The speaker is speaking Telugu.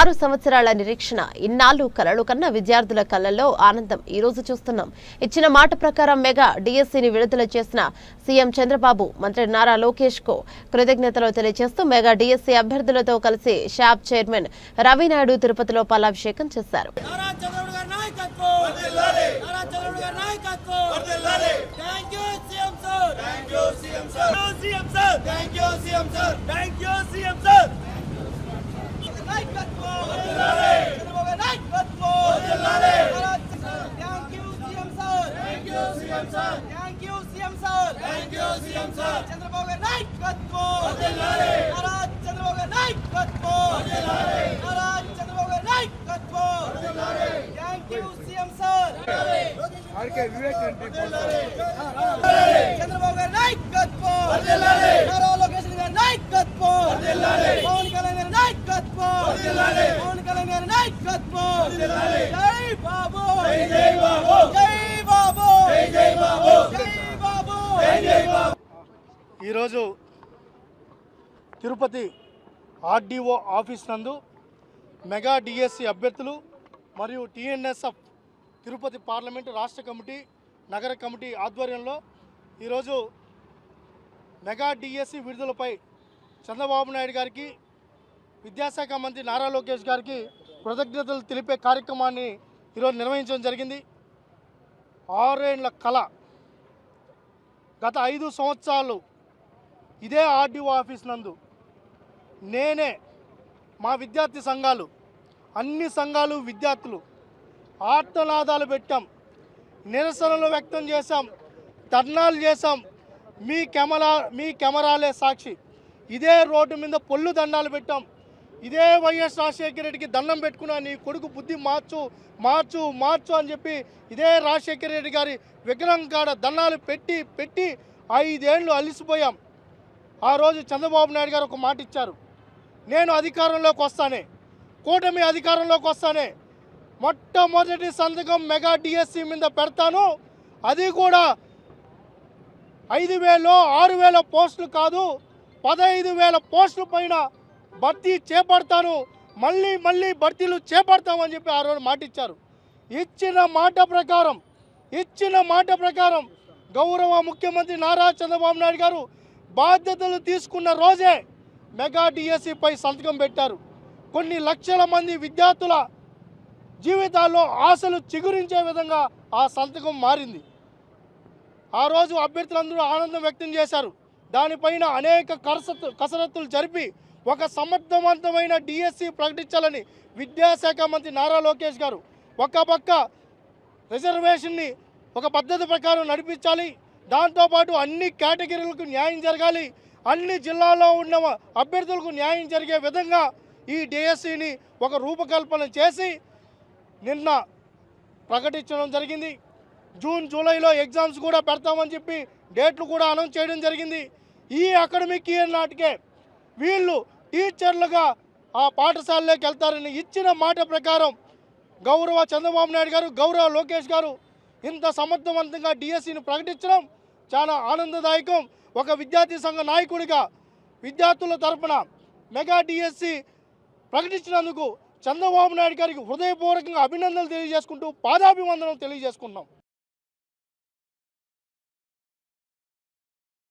ఆరు సంవత్సరాల నిరీక్షణ ఇన్నాళ్ళు కలలు కన్న విద్యార్థుల కళ్ళల్లో ఆనందం ఈ రోజు చూస్తున్నాం. ఇచ్చిన మాట ప్రకారం మెగా డిఎస్సిని విడుదల చేసిన సీఎం చంద్రబాబు మంత్రి నారా లోకేష్కు కృతజ్ఞతలు తెలియజేస్తూ మెగా డిఎస్సి అభ్యర్థులతో కలిసి షాప్ చైర్మన్ రవినాయుడు తిరుపతిలో పాలాభిషేకం చేశారు. Sir thank you CM sir thank you CM sir thank you CM sir Chandrababu గారి నాయకత్వం వర్ధిల్లాలి నారా చంద్రబాబు గారి నాయకత్వం వర్ధిల్లాలి నారా చంద్రబాబు గారి నాయకత్వం వర్ధిల్లాలి thank you CM sir Chandrababu గారి నాయకత్వం ఈరోజు తిరుపతి ఆర్డీఓ ఆఫీస్ నందు మెగా డిఎస్సి అభ్యర్థులు మరియు టిఎన్ఎస్ఎఫ్ తిరుపతి పార్లమెంటు రాష్ట్ర కమిటీ నగర కమిటీ ఆధ్వర్యంలో ఈరోజు మెగా డిఎస్సి విడుదలపై చంద్రబాబు నాయుడు గారికి విద్యాశాఖ మంత్రి నారా లోకేష్ గారికి కృతజ్ఞతలు తెలిపే కార్యక్రమాన్ని ఈరోజు నిర్వహించడం జరిగింది. ఆరేళ్ళ కళ గత ఐదు సంవత్సరాలు ఇదే ఆర్డీఓ ఆఫీస్ నందు నేనే మా విద్యార్థి సంఘాలు అన్ని సంఘాలు విద్యార్థులు ఆర్తనాదాలు పెట్టాం. నిరసనలు వ్యక్తం చేశాం. ధర్నాలు చేశాం. మీ కెమెరా మీ కెమెరాలే సాక్షి. ఇదే రోడ్డు మీద పొల్లు దండాలు పెట్టాం. ఇదే వైఎస్ రాజశేఖర రెడ్డికి దండం పెట్టుకున్నా నీ కొడుకు బుద్ధి మార్చు మార్చు మార్చు అని చెప్పి ఇదే రాజశేఖర రెడ్డి గారి విగ్రహం కాడ దండాలు పెట్టి పెట్టి ఐదేళ్ళు అలిసిపోయాం. ఆ రోజు చంద్రబాబు నాయుడు గారు ఒక మాట ఇచ్చారు. నేను అధికారంలోకి వస్తానే. కూటమి అధికారంలోకి వస్తానే. మొట్టమొదటి సంతకం మెగా డిఎస్సి మీద పెడతాను. అది కూడా ఐదు వేలు ఆరు వేల పోస్టులు కాదు పదహైదు వేల పోస్టుల పైన భర్తీ చేపడతాను. మళ్ళీ మళ్ళీ భర్తీలు చేపడతామని చెప్పి ఆ రోజు మాట ఇచ్చారు. ఇచ్చిన మాట ప్రకారం ఇచ్చిన మాట ప్రకారం గౌరవ ముఖ్యమంత్రి నారా చంద్రబాబు నాయుడు గారు బాధ్యతలు తీసుకున్న రోజే మెగా డిఎస్సిపై సంతకం పెట్టారు. కొన్ని లక్షల మంది విద్యార్థుల జీవితాల్లో ఆశలు చిగురించే విధంగా ఆ సంతకం మారింది. ఆ రోజు అభ్యర్థులందరూ ఆనందం వ్యక్తం చేశారు. దానిపైన అనేక కసరత్తు కసరత్తులు జరిపి ఒక సమర్థవంతమైన డిఎస్సి ప్రకటించాలని విద్యాశాఖ మంత్రి నారా లోకేష్ గారు. ఒక పక్క రిజర్వేషన్ని ఒక పద్ధతి ప్రకారం నడిపించాలి దాంతోపాటు అన్ని కేటగిరీలకు న్యాయం జరగాలి అన్ని జిల్లాల్లో ఉన్న అభ్యర్థులకు న్యాయం జరిగే విధంగా ఈ డిఎస్సిని ఒక రూపకల్పన చేసి నిన్న ప్రకటించడం జరిగింది. జూన్ జూలైలో ఎగ్జామ్స్ కూడా పెడతామని చెప్పి డేట్లు కూడా అనౌన్స్ చేయడం జరిగింది. ఈ అకాడమిక్ ఇయర్ నాటికే వీళ్ళు టీచర్లుగా ఆ పాఠశాలలోకి వెళ్తారని ఇచ్చిన మాట ప్రకారం గౌరవ చంద్రబాబు నాయుడు గారు గౌరవ లోకేష్ గారు ఇంత సమర్థవంతంగా డిఎస్సిని ప్రకటించడం చాలా ఆనందదాయకం. ఒక విద్యార్థి సంఘ నాయకుడిగా విద్యార్థుల తరపున మెగా డిఎస్సి ప్రకటించినందుకు చంద్రబాబు నాయుడు గారికి హృదయపూర్వకంగా అభినందనలు తెలియజేసుకుంటూ పాదాభివందనం తెలియజేసుకుంటున్నాం.